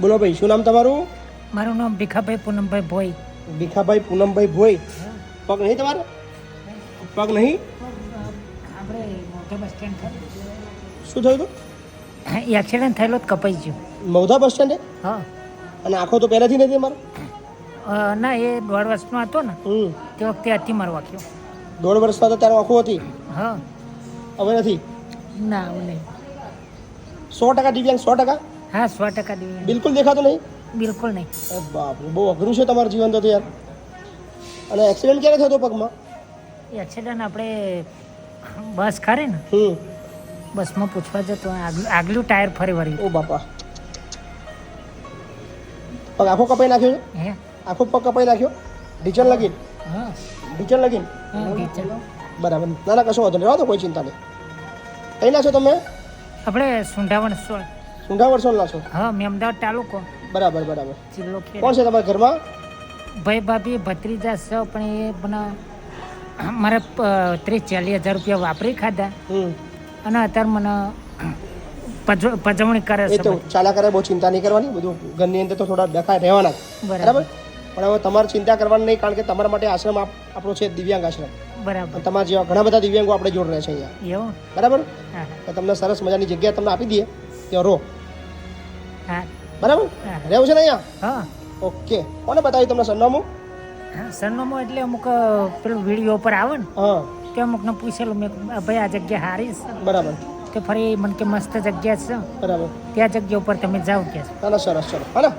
બોલો ભાઈ શું નામ તમારું? મારું નામ ભીખાભાઈ પૂનમભાઈ ભોઈ. ભીખાભાઈ પૂનમભાઈ ભોઈ. પગ નહીં તમારે? પગ નહીં? આપણે મોટા બસ સ્ટેન્ડ શું થયું હતું? એક્સિડન્ટ થયેલો જ કપાઈ ગયો. મૌધા બસ સ્ટેન્ડે? હા. અને આંખો તો પહેલાથી નથી મારો ના એ દોઢ વર્ષનો હતો ને. તે વખતે હતી મારો વાક્યો દોઢ વર્ષમાં તો ત્યારે આંખો હતી? હા. હવે નથી? ના હવે નહીં. સો ટકા દિવ્યાંગ સો ટકા? હા સો ટકા દિવ્યાંગ બિલકુલ દેખાતું નહીં? બિલકુલ નહીં. અરે બાપ રે, બહુ અઘરું છે તમારું જીવન તો યાર. અને એક્સિડન્ટ ક્યારે થયો હતો પગમાં? એક્સિડન્ટ આપણે બસ ખરી ને હમ. બસમાં પૂછવા જતો આગલું આગલું ટાયર ફરી વળ્યું. ઓ બાપા. પગ આખો કપાઈ નાખ્યો છે? હે? આખો પગ કપાઈ નાખ્યો? ઢીચણ લગીન? હા. ઢીચણ લગીન? હા ટીચર બરાબર. ના ના કશો વાંધો નહીં. રહેવા દો કોઈ ચિંતા નહીં. કઈ ના છો તમે? આપણે સુંઢાવણ સોળ. ઊંધા વર્ષોના છો? હા મેં અમદાવાદ તાલુકો. બરાબર બરાબર. જિલ્લો ખેડ કોણ છે તમારા ઘરમાં? ભાઈ ભાભી ભત્રીજા છે પણ એ મને મારે ત્રીસ ચાલીસ હજાર રૂપિયા વાપરી ખાધા. હમ. અને અત્યારે મને પજ- પજવણી કરે છે તો ચાલ્યા કરે બહુ ચિંતા નહીં કરવાની. બધું ઘરની અંદર તો થોડા ડખા રહેવાના. બરાબર. પણ હવે તમારે ચિંતા કરવાની નહીં કારણ કે તમારા માટે આશ્રમ આપ- આપણો છે દિવ્યાંગ આશ્રમ. બરાબર. તમારા જેવા ઘણા બધા દિવ્યાંગો આપણે જોડ રહ્યા છે અહીંયા. એવું? બરાબર? હા. તો તમને સરસ મજાની જગ્યા તમને આપી દઈએ. ત્યાં રહો. હા. બરાબર? રહેવું છે ને અહીંયા? હા. ઓકે. કોને બતાવ્યું તમને સરનામું? હા સરનામું એટલે અમુક પેલું વીડિયો ઉપર આવે ને હા. કે અમુકને પૂછેલું મેં ભાઈ આ જગ્યા હારી છે. બરાબર. કે ફરી મને કે મસ્ત જગ્યા છે. બરાબર. ત્યાં જગ્યા ઉપર તમે જાઓ કે ના સરસ ચલો હા